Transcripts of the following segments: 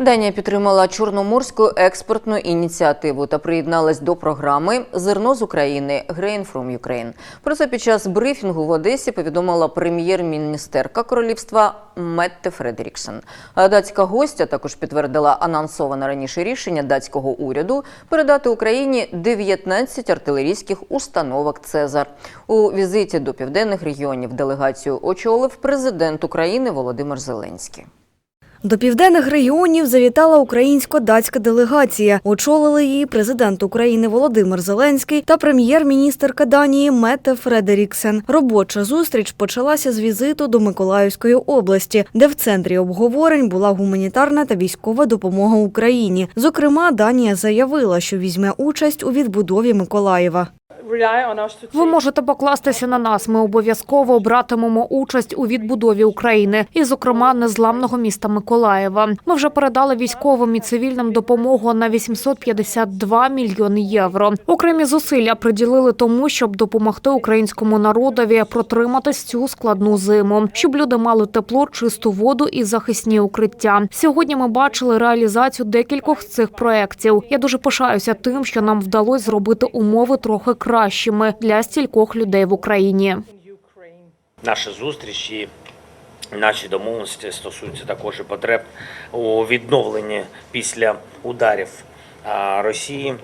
Данія підтримала чорноморську експортну ініціативу та приєдналась до програми Зерно з України Grain from Ukraine. Про це під час брифінгу в Одесі повідомила прем'єр-міністерка королівства Метте Фредеріксен. Датська гостя також підтвердила анонсоване раніше рішення датського уряду передати Україні 19 артилерійських установок Цезар. У візиті до південних регіонів делегацію очолив президент України Володимир Зеленський. До південних регіонів завітала українсько-датська делегація. Очолили її президент України Володимир Зеленський та прем'єр-міністерка Данії Мете Фредеріксен. Робоча зустріч почалася з візиту до Миколаївської області, де в центрі обговорень була гуманітарна та військова допомога Україні. Зокрема, Данія заявила, що візьме участь у відбудові Миколаєва. Ви можете покластися на нас. Ми обов'язково братимемо участь у відбудові України, і, зокрема, незламного міста Миколаєва. Ми вже передали військовим і цивільним допомогу на 852 мільйони євро. Окремі зусилля приділили тому, щоб допомогти українському народові протриматись цю складну зиму, щоб люди мали тепло, чисту воду і захисні укриття. Сьогодні ми бачили реалізацію декількох з цих проєктів. Я дуже пишаюся тим, що нам вдалося зробити умови трохи кращими для стількох людей в Україні. Наші зустрічі, наші домовленості стосуються також і потреб у відновленні після ударів Росії.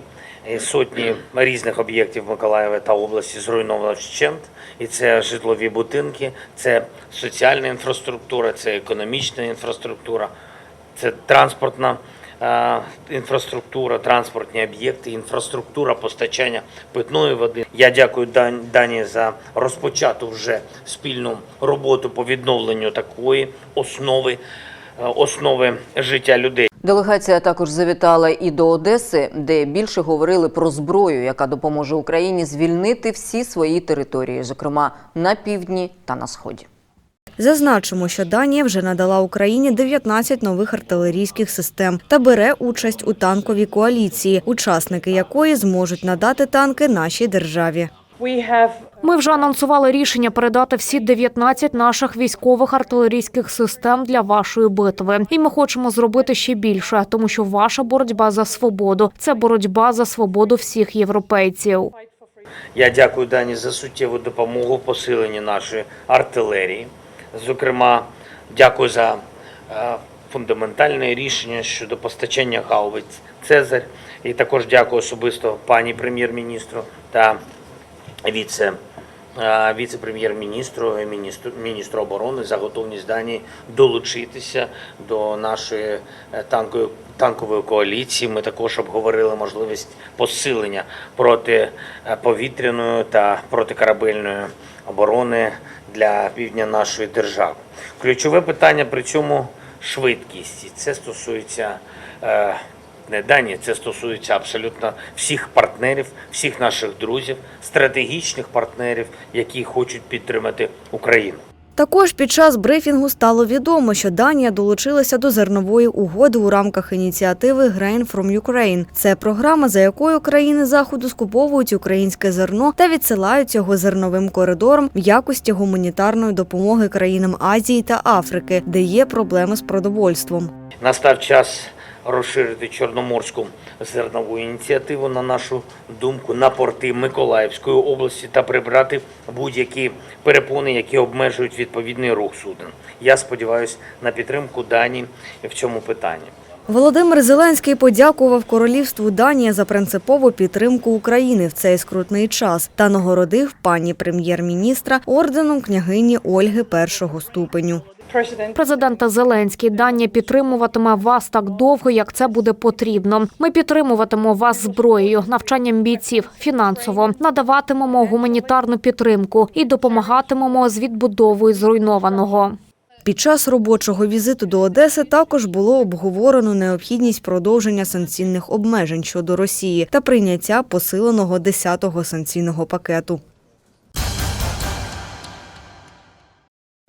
Сотні різних об'єктів Миколаєва та області зруйновано вщент. І це житлові будинки, це соціальна інфраструктура, це економічна інфраструктура, це транспортна інфраструктура, транспортні об'єкти, інфраструктура постачання питної води. Я дякую Дан- Данії за розпочату вже спільну роботу по відновленню такої основи, е, основи життя людей. Делегація також завітала і до Одеси, де більше говорили про зброю, яка допоможе Україні звільнити всі свої території, зокрема на півдні та на сході. Зазначимо, що Данія вже надала Україні 19 нових артилерійських систем та бере участь у танковій коаліції, учасники якої зможуть надати танки нашій державі. Ми вже анонсували рішення передати всі 19 наших військових артилерійських систем для вашої битви. І ми хочемо зробити ще більше, тому що ваша боротьба за свободу це боротьба за свободу всіх європейців. Я дякую Дані за суттєву допомогу посиленні нашої артилерії. Зокрема, дякую за е, фундаментальне рішення щодо постачання гаубиць Цезарь. І також дякую особисто пані прем'єр-міністру та віце. е, Віце-прем'єр-міністру міністру, міністру оборони за готовність Данії долучитися до нашої е, танкової, танкової коаліції. Ми також обговорили можливість посилення протиповітряної та протикорабельної оборони для півдня нашої держави. Ключове питання при цьому швидкість. Це стосується е, не Данії, це стосується абсолютно всіх партнерів, всіх наших друзів, стратегічних партнерів, які хочуть підтримати Україну. Також під час брифінгу стало відомо, що Данія долучилася до зернової угоди у рамках ініціативи Grain from Ukraine. Це програма, за якою країни заходу скуповують українське зерно та відсилають його зерновим коридором в якості гуманітарної допомоги країнам Азії та Африки, де є проблеми з продовольством. Настав час розширити Чорноморську зернову ініціативу, на нашу думку, на порти Миколаївської області та прибрати будь-які перепони, які обмежують відповідний рух суден. Я сподіваюся на підтримку Данії в цьому питанні. Володимир Зеленський подякував королівству Данія за принципову підтримку України в цей скрутний час та нагородив пані прем'єр-міністра орденом княгині Ольги першого ступеню. Президента Зеленський Данія підтримуватиме вас так довго, як це буде потрібно. Ми підтримуватимемо вас зброєю, навчанням бійців, фінансово, надаватимемо гуманітарну підтримку і допомагатимемо з відбудовою зруйнованого. Під час робочого візиту до Одеси також було обговорено необхідність продовження санкційних обмежень щодо Росії та прийняття посиленого 10-го санкційного пакету.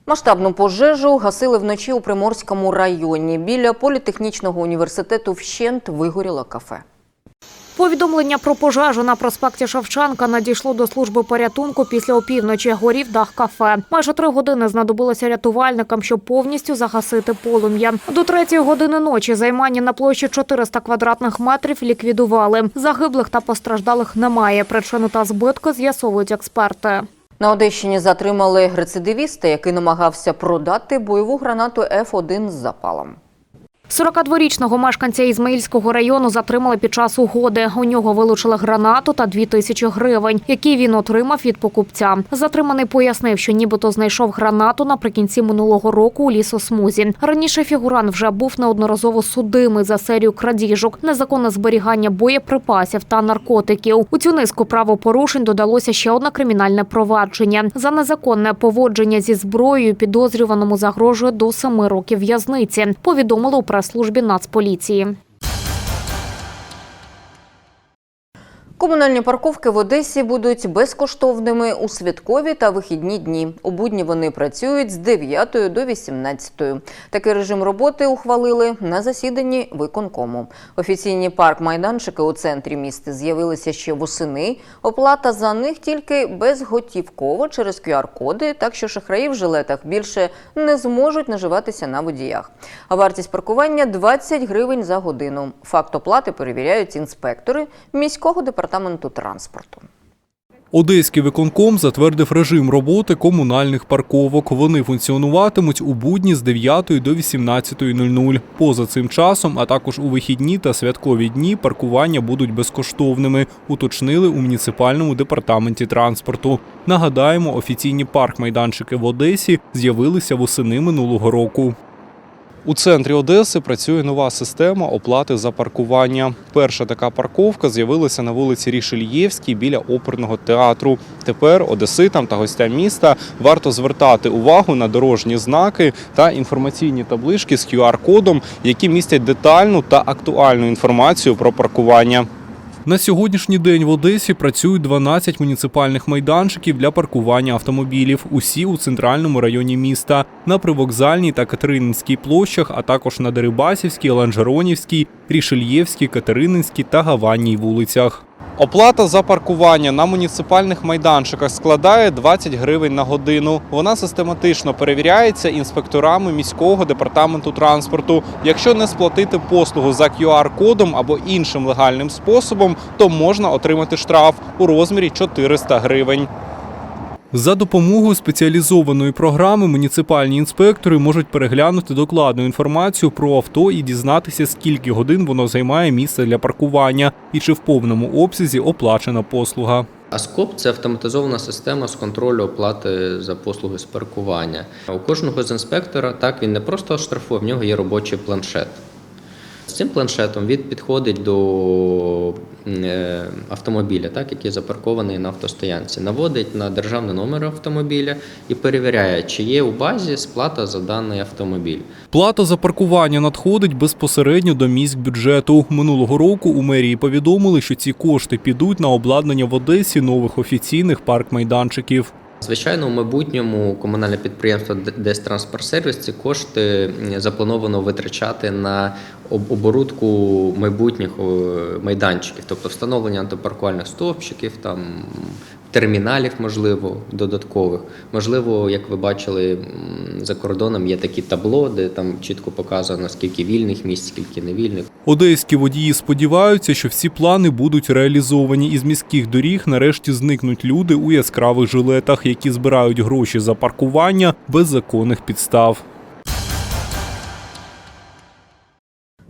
Масштабну пожежу гасили вночі у Приморському районі. Біля політехнічного університету вщент вигоріло кафе. Повідомлення про пожежу на проспекті Шевченка надійшло до служби порятунку після опівночі. Горів дах кафе. Майже три години знадобилося рятувальникам, щоб повністю загасити полум'я. До третьої години ночі займання на площі 400 квадратних метрів ліквідували. Загиблих та постраждалих немає. Причину та збитки з'ясовують експерти. На Одещині затримали рецидивіста, який намагався продати бойову гранату F1 з запалом. 42-річного мешканця Ізмаїльського району затримали під час угоди. У нього вилучили гранату та 2 тисячі гривень, які він отримав від покупця. Затриманий пояснив, що нібито знайшов гранату наприкінці минулого року у лісосмузі. Раніше фігурант вже був неодноразово судимий за серію крадіжок, незаконне зберігання боєприпасів та наркотиків. У цю низку правопорушень додалося ще одне кримінальне провадження за незаконне поводження зі зброєю. Підозрюваному загрожує до семи років в'язниці. Повідомили у прес-службі Нацполіції. Комунальні парковки в Одесі будуть безкоштовними у святкові та вихідні дні. У будні вони працюють з 9 до 18. Такий режим роботи ухвалили на засіданні виконкому. Офіційні парк-майданчики у центрі міста з'явилися ще восени. Оплата за них тільки безготівково через QR-коди, так що шахраї в жилетах більше не зможуть наживатися на водіях. А вартість паркування 20 гривень за годину. Факт оплати перевіряють інспектори міського департаменту транспорту. Одеський виконком затвердив режим роботи комунальних парковок. Вони функціонуватимуть у будні з 9 до 18.00. Поза цим часом, а також у вихідні та святкові дні паркування будуть безкоштовними, уточнили у муніципальному департаменті транспорту. Нагадаємо, офіційні парк-майданчики в Одесі з'явилися восени минулого року. У центрі Одеси працює нова система оплати за паркування. Перша така парковка з'явилася на вулиці Рішельєвській біля оперного театру. Тепер одеситам та гостям міста варто звертати увагу на дорожні знаки та інформаційні таблички з QR-кодом, які містять детальну та актуальну інформацію про паркування. На сьогоднішній день в Одесі працюють 12 муніципальних майданчиків для паркування автомобілів. Усі у центральному районі міста, на привокзальній та Катерининській площах, а також на Дерибасівській, Ланжеронівській, Рішельєвській, Катерининській та Гаванній вулицях. Оплата за паркування на муніципальних майданчиках складає 20 гривень на годину. Вона систематично перевіряється інспекторами міського департаменту транспорту. Якщо не сплатити послугу за QR-кодом або іншим легальним способом, то можна отримати штраф у розмірі 400 гривень. За допомогою спеціалізованої програми муніципальні інспектори можуть переглянути докладну інформацію про авто і дізнатися, скільки годин воно займає місце для паркування і чи в повному обсязі оплачена послуга. АСКОП це автоматизована система з контролю оплати за послуги з паркування. У кожного з інспектора так він не просто штрафує, в нього є робочий планшет. Цим планшетом він підходить до е, автомобіля, так, який запаркований на автостоянці, наводить на державний номер автомобіля і перевіряє, чи є у базі сплата за даний автомобіль. Плата за паркування надходить безпосередньо до міськбюджету. Минулого року у мерії повідомили, що ці кошти підуть на обладнання в Одесі нових офіційних парк-майданчиків. Звичайно, у майбутньому комунальне підприємство Дестранспортсервіс ці кошти заплановано витрачати на оборудку майбутніх е, майданчиків, тобто встановлення антипаркувальних стовпчиків, там терміналів, можливо, додаткових. Можливо, як ви бачили за кордоном, є такі табло, де там чітко показано, скільки вільних місць, скільки невільних. Одеські водії сподіваються, що всі плани будуть реалізовані. Із міських доріг нарешті зникнуть люди у яскравих жилетах, які збирають гроші за паркування без законних підстав.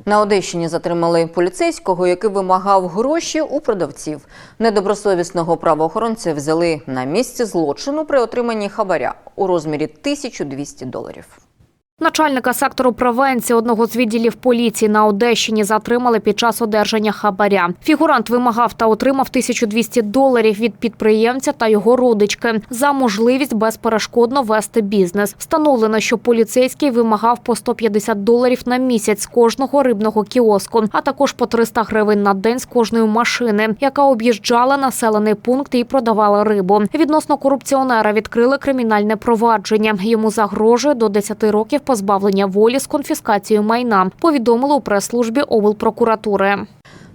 На Одещині затримали поліцейського, який вимагав гроші у продавців. Недобросовісного правоохоронця взяли на місці злочину при отриманні хабаря у розмірі 1200 доларів. Начальника сектору превенції одного з відділів поліції на Одещині затримали під час одержання хабаря. Фігурант вимагав та отримав 1200 доларів від підприємця та його родички за можливість безперешкодно вести бізнес. Встановлено, що поліцейський вимагав по 150 доларів на місяць з кожного рибного кіоску, а також по 300 гривень на день з кожної машини, яка об'їжджала населений пункт і продавала рибу. Відносно корупціонера відкрили кримінальне провадження. Йому загрожує до 10 років позбавлення волі з конфіскацією майна. Повідомили у прес-службі облпрокуратури.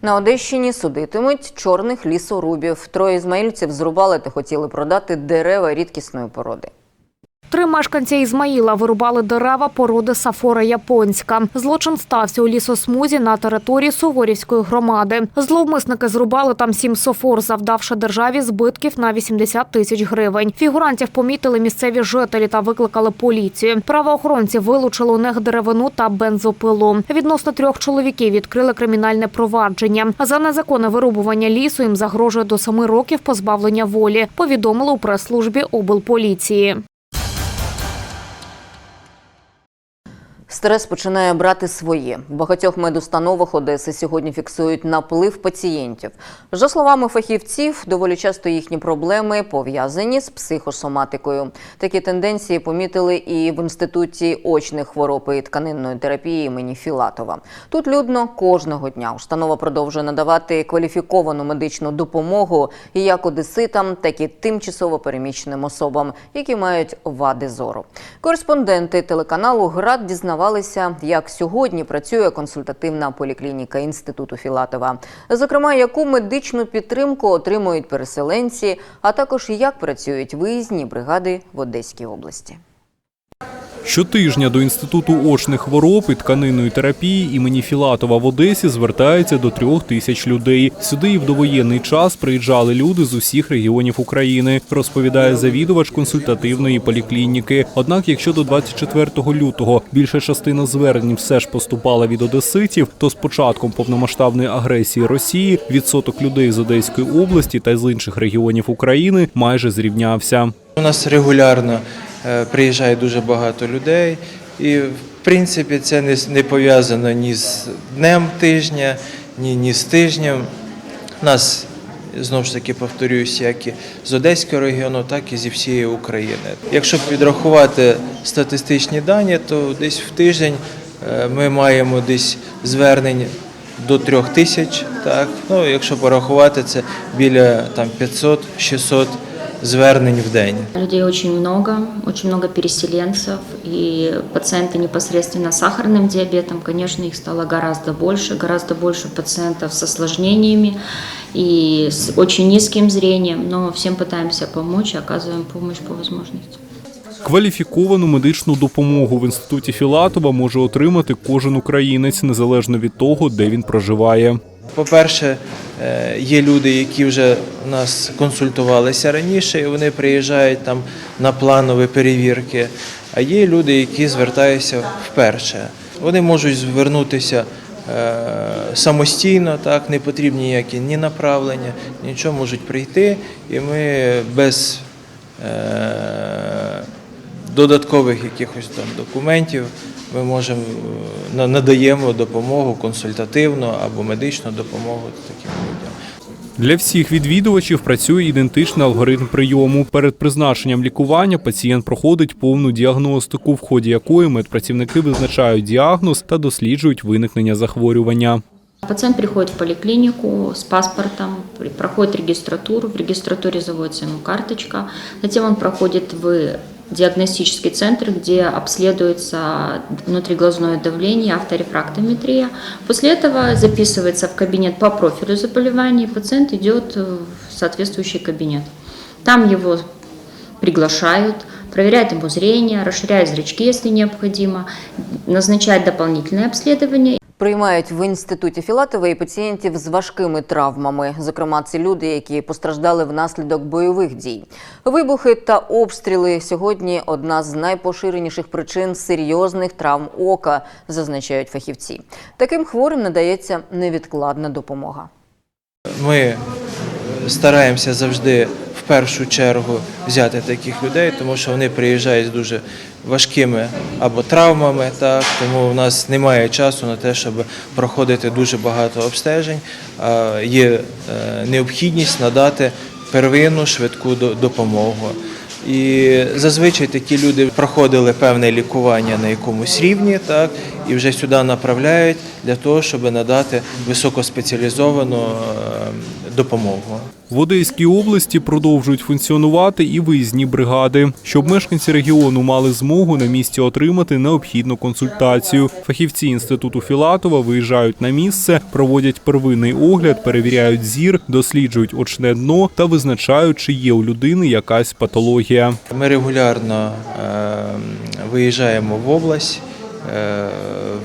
На Одещині судитимуть чорних лісорубів. Троє ізмаїльців зрубали та хотіли продати дерева рідкісної породи. Три мешканці Ізмаїла вирубали дерева породи Сафора Японська. Злочин стався у лісосмузі на території Суворівської громади. Зловмисники зрубали там сім софор, завдавши державі збитків на 80 тисяч гривень. Фігурантів помітили місцеві жителі та викликали поліцію. Правоохоронці вилучили у них деревину та бензопилу. Відносно трьох чоловіків відкрили кримінальне провадження. За незаконне вирубування лісу їм загрожує до семи років позбавлення волі. Повідомили у прес-службі облполіції. Стрес починає брати своє. В багатьох медустановах Одеси сьогодні фіксують наплив пацієнтів. За словами фахівців, доволі часто їхні проблеми пов'язані з психосоматикою. Такі тенденції помітили і в інституті очних хвороб і тканинної терапії імені Філатова. Тут людно кожного дня. Установа продовжує надавати кваліфіковану медичну допомогу і як одеситам, так і тимчасово переміщеним особам, які мають вади зору. Кореспонденти телеканалу ГРАД дізнавалися, як сьогодні працює консультативна поліклініка інституту Філатова. Зокрема, яку медичну підтримку отримують переселенці, а також як працюють виїзні бригади в Одеській області. Щотижня до Інституту очних хвороб і тканинної терапії імені Філатова в Одесі звертається до трьох тисяч людей. Сюди і в довоєнний час приїжджали люди з усіх регіонів України, розповідає завідувач консультативної поліклініки. Однак, якщо до 24 лютого більша частина звернень все ж поступала від одеситів, то з початком повномасштабної агресії Росії відсоток людей з Одеської області та з інших регіонів України майже зрівнявся. У нас регулярно е, приїжджає дуже багато людей, і в принципі це не, не пов'язано ні з днем тижня, ні, ні з тижнем. У нас знову ж таки повторююсь, як і з Одеського регіону, так і зі всієї України. Якщо підрахувати статистичні дані, то десь в тиждень е, ми маємо десь звернень до трьох тисяч. Так? Ну, якщо порахувати, це біля там, 500-600 звернень в день. Людей очень много, очень много переселенцев, и пациенты непосредственно с сахарным диабетом, конечно, их стало гораздо больше, гораздо больше пациентов с осложнениями и с очень низким зрением, но всем пытаемся помочь и оказываем помощь по возможности. Кваліфіковану медичну допомогу в інституті Філатова може отримати кожен українець незалежно від того, де він проживає. По-перше, е, є люди, які вже у нас консультувалися раніше, і вони приїжджають там на планові перевірки. А є люди, які звертаються вперше. Вони можуть звернутися е, самостійно, так не потрібні ніякі ні направлення, нічого можуть прийти, і ми без е, додаткових якихось там документів ми можемо е, надаємо допомогу консультативну або медичну допомогу таким людям. Для всіх відвідувачів працює ідентичний алгоритм прийому. Перед призначенням лікування пацієнт проходить повну діагностику, в ході якої медпрацівники визначають діагноз та досліджують виникнення захворювання. Пациент приходит в поликлинику с паспортом, при- проходит регистратуру, в регистратуре заводится ему карточка, затем он проходит в диагностический центр, где обследуется внутриглазное давление, авторефрактометрия. После этого записывается в кабинет по профилю заболевания, и пациент идет в соответствующий кабинет. Там его приглашают, проверяют ему зрение, расширяют зрачки, если необходимо, назначают дополнительное обследование Приймають в інституті Філатова і пацієнтів з важкими травмами. Зокрема, це люди, які постраждали внаслідок бойових дій. Вибухи та обстріли сьогодні одна з найпоширеніших причин серйозних травм ока, зазначають фахівці. Таким хворим надається невідкладна допомога. Ми стараємося завжди першу чергу взяти таких людей, тому що вони приїжджають з дуже важкими або травмами, так тому у нас немає часу на те, щоб проходити дуже багато обстежень. Є е, необхідність надати первинну швидку допомогу. І зазвичай такі люди проходили певне лікування на якомусь рівні, так, і вже сюди направляють для того, щоб надати високоспеціалізовану е, допомогу. В Одеській області продовжують функціонувати і виїзні бригади, щоб мешканці регіону мали змогу на місці отримати необхідну консультацію. Фахівці інституту Філатова виїжджають на місце, проводять первинний огляд, перевіряють зір, досліджують очне дно та визначають, чи є у людини якась патологія. Ми регулярно е, виїжджаємо в область, е,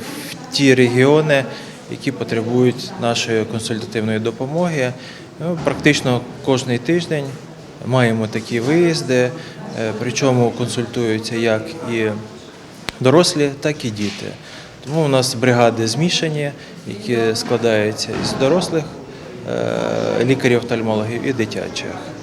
в ті регіони, які потребують нашої консультативної допомоги. Ну, практично кожний тиждень маємо такі виїзди, е, причому консультуються як і дорослі, так і діти. Тому у нас бригади змішані, які складаються із дорослих е, лікарів-офтальмологів і дитячих.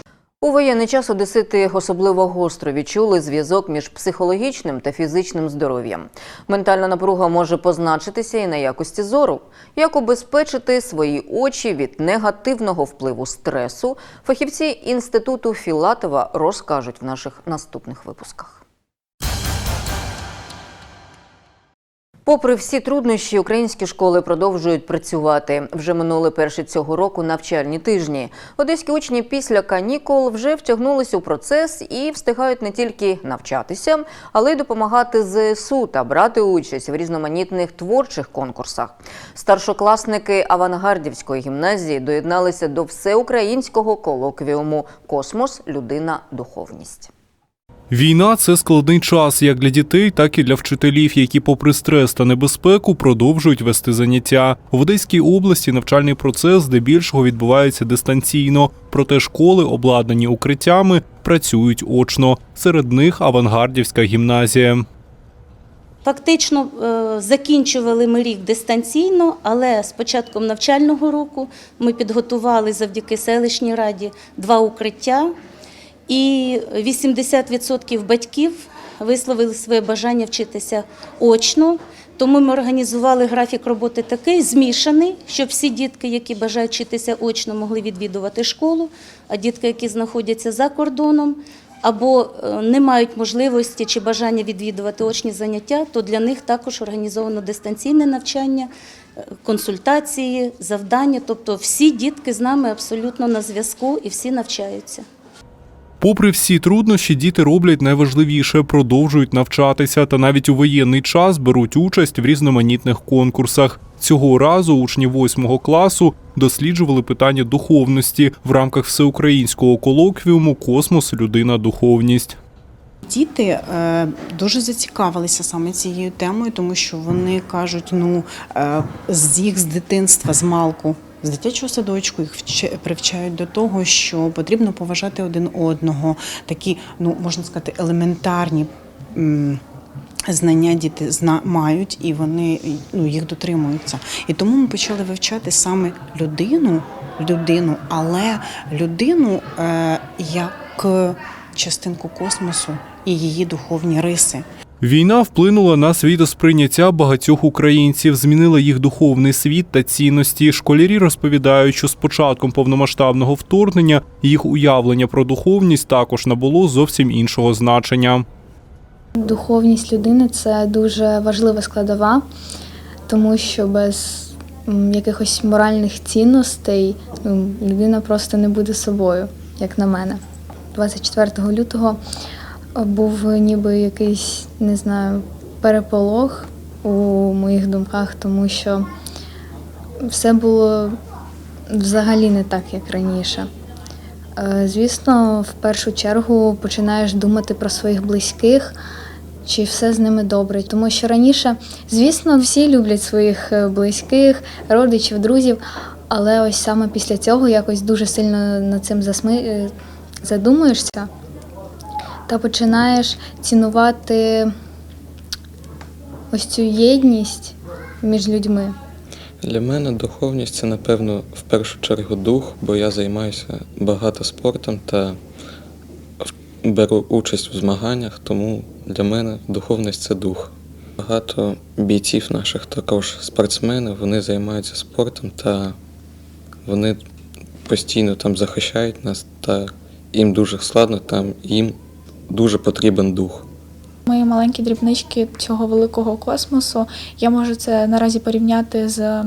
У воєнний час одесити особливо гостро відчули зв'язок між психологічним та фізичним здоров'ям. Ментальна напруга може позначитися і на якості зору. Як убезпечити свої очі від негативного впливу стресу, фахівці інституту Філатова розкажуть в наших наступних випусках. Попри всі труднощі, українські школи продовжують працювати. Вже минули перші цього року навчальні тижні. Одеські учні після канікул вже втягнулися у процес і встигають не тільки навчатися, але й допомагати ЗСУ та брати участь в різноманітних творчих конкурсах. Старшокласники Авангардівської гімназії доєдналися до всеукраїнського колоквіуму Космос Людина Духовність. Війна це складний час як для дітей, так і для вчителів, які, попри стрес та небезпеку, продовжують вести заняття. В Одеській області навчальний процес здебільшого відбувається дистанційно, проте школи, обладнані укриттями, працюють очно. Серед них авангардівська гімназія. Фактично е, закінчували ми рік дистанційно, але з початком навчального року ми підготували завдяки селищній раді два укриття, і 80% батьків висловили своє бажання вчитися очно. Тому ми організували графік роботи такий змішаний, щоб всі дітки, які бажають вчитися очно, могли відвідувати школу, а дітки, які знаходяться за кордоном, або е, не мають можливості чи бажання відвідувати очні заняття, то для них також організовано дистанційне навчання, е, консультації, завдання. Тобто всі дітки з нами абсолютно на зв'язку і всі навчаються. Попри всі труднощі, діти роблять найважливіше, продовжують навчатися. Та навіть у воєнний час беруть участь в різноманітних конкурсах. Цього разу учні восьмого класу досліджували питання духовності. В рамках всеукраїнського колоквіуму Космос. Людина. Духовність. Діти е, дуже зацікавилися саме цією темою, тому що вони кажуть, ну е, з їх з дитинства, з малку, з дитячого садочку їх вч- привчають до того, що потрібно поважати один одного. Такі, ну можна сказати, елементарні. Знання діти зна мають і вони ну, їх дотримуються. І тому ми почали вивчати саме людину, людину, але людину е, як частинку космосу і її духовні риси. Війна вплинула на світосприйняття багатьох українців, змінила їх духовний світ та цінності. Школярі розповідають, що з початком повномасштабного вторгнення їх уявлення про духовність також набуло зовсім іншого значення. Духовність людини це дуже важлива складова, тому що без якихось моральних цінностей ну, людина просто не буде собою, як на мене. 24 лютого був ніби якийсь, не знаю, переполох у моїх думках, тому що все було взагалі не так, як раніше. Е, Звісно, в першу чергу починаєш думати про своїх близьких, чи все з ними добре. Тому що раніше, звісно, всі люблять своїх е, близьких, родичів, друзів, але ось саме після цього якось дуже сильно над цим засми... е, задумуєшся та починаєш цінувати ось цю єдність між людьми. Для мене духовність це, напевно, в першу чергу дух, бо я займаюся багато спортом та беру участь в змаганнях, тому для мене духовність це дух. Багато бійців наших також спортсмени, вони займаються спортом та вони постійно там захищають нас, та їм дуже складно там їм дуже потрібен дух. Ми маленькі дрібнички цього великого космосу. Я можу це наразі порівняти з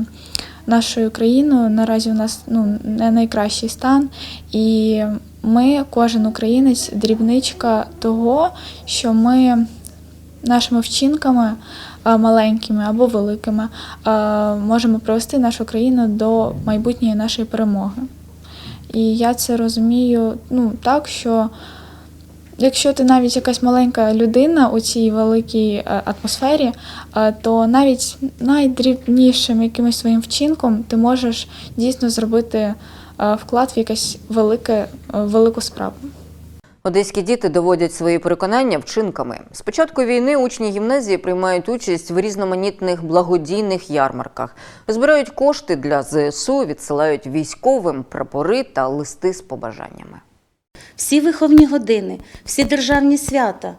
нашою країною. Наразі у нас ну, не найкращий стан. І ми, кожен українець, дрібничка того, що ми нашими вчинками маленькими або великими можемо привести нашу країну до майбутньої нашої перемоги. І я це розумію ну, так, що якщо ти навіть якась маленька людина у цій великій е, атмосфері, е, то навіть найдрібнішим якимось своїм вчинком ти можеш дійсно зробити е, вклад в якесь велике, велику справу. Одеські діти доводять свої переконання вчинками. З початку війни учні гімназії приймають участь в різноманітних благодійних ярмарках, збирають кошти для ЗСУ, відсилають військовим прапори та листи з побажаннями. Всі виховні години, всі державні свята,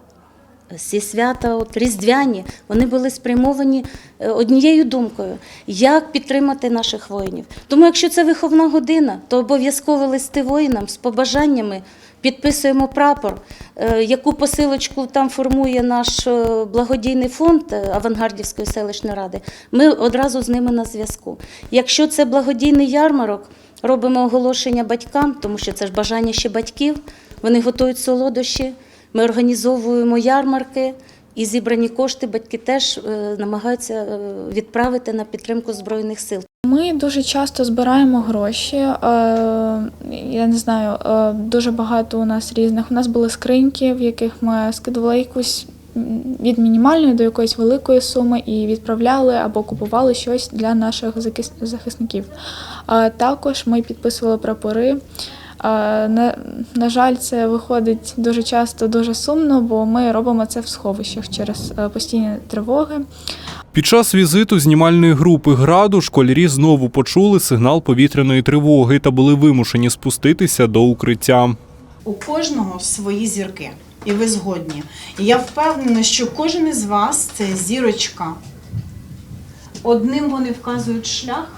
всі свята от, різдвяні, вони були спрямовані е, однією думкою, як підтримати наших воїнів. Тому, якщо це виховна година, то обов'язково листи воїнам з побажаннями підписуємо прапор, е, яку посилочку там формує наш е, благодійний фонд е, Авангардівської селищної ради. Ми одразу з ними на зв'язку. Якщо це благодійний ярмарок, робимо оголошення батькам, тому що це ж бажання ще батьків. Вони готують солодощі. Ми організовуємо ярмарки, і зібрані кошти батьки теж е, намагаються е, відправити на підтримку збройних сил. Ми дуже часто збираємо гроші. е, Я не знаю, дуже багато у нас різних. У нас були скриньки, в яких ми скидували якусь від мінімальної до якоїсь великої суми і відправляли або купували щось для наших захисників. Також ми підписували прапори. А, На, на жаль, це виходить дуже часто дуже сумно, бо ми робимо це в сховищах через е, постійні тривоги. Під час візиту знімальної групи граду школярі знову почули сигнал повітряної тривоги та були вимушені спуститися до укриття. У кожного свої зірки, і ви згодні. І я впевнена, що кожен із вас це зірочка. Одним вони вказують шлях,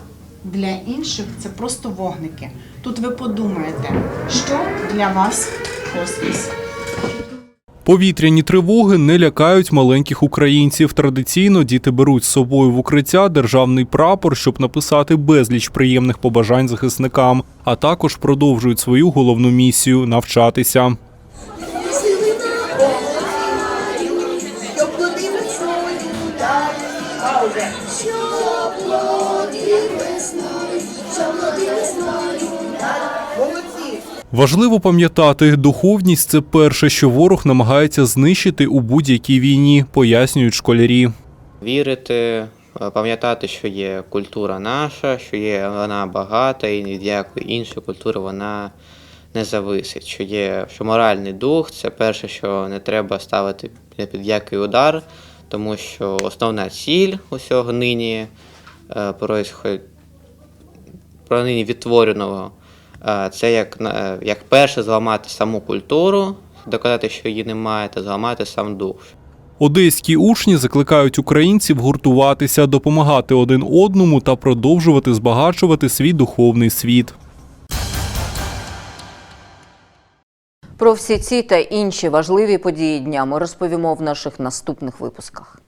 для інших це просто вогники. Тут ви подумаєте, що для вас космос. Повітряні тривоги не лякають маленьких українців. Традиційно діти беруть з собою в укриття державний прапор, щоб написати безліч приємних побажань захисникам, а також продовжують свою головну місію навчатися. Важливо пам'ятати, духовність це перше, що ворог намагається знищити у будь-якій війні, пояснюють школярі. Вірити, е, пам'ятати, що є культура наша, що є вона багата, і від якої іншої культури вона не зависить. Що є що моральний дух це перше, що не треба ставити під який удар, тому що основна ціль усього нині е, про нині відтвореного. Е, Це як, на- як перше зламати саму культуру, доказати, що її немає, та зламати сам дух. Одеські учні закликають українців гуртуватися, допомагати один одному та продовжувати збагачувати свій духовний світ. Про всі ці та інші важливі події дня ми розповімо в наших наступних випусках.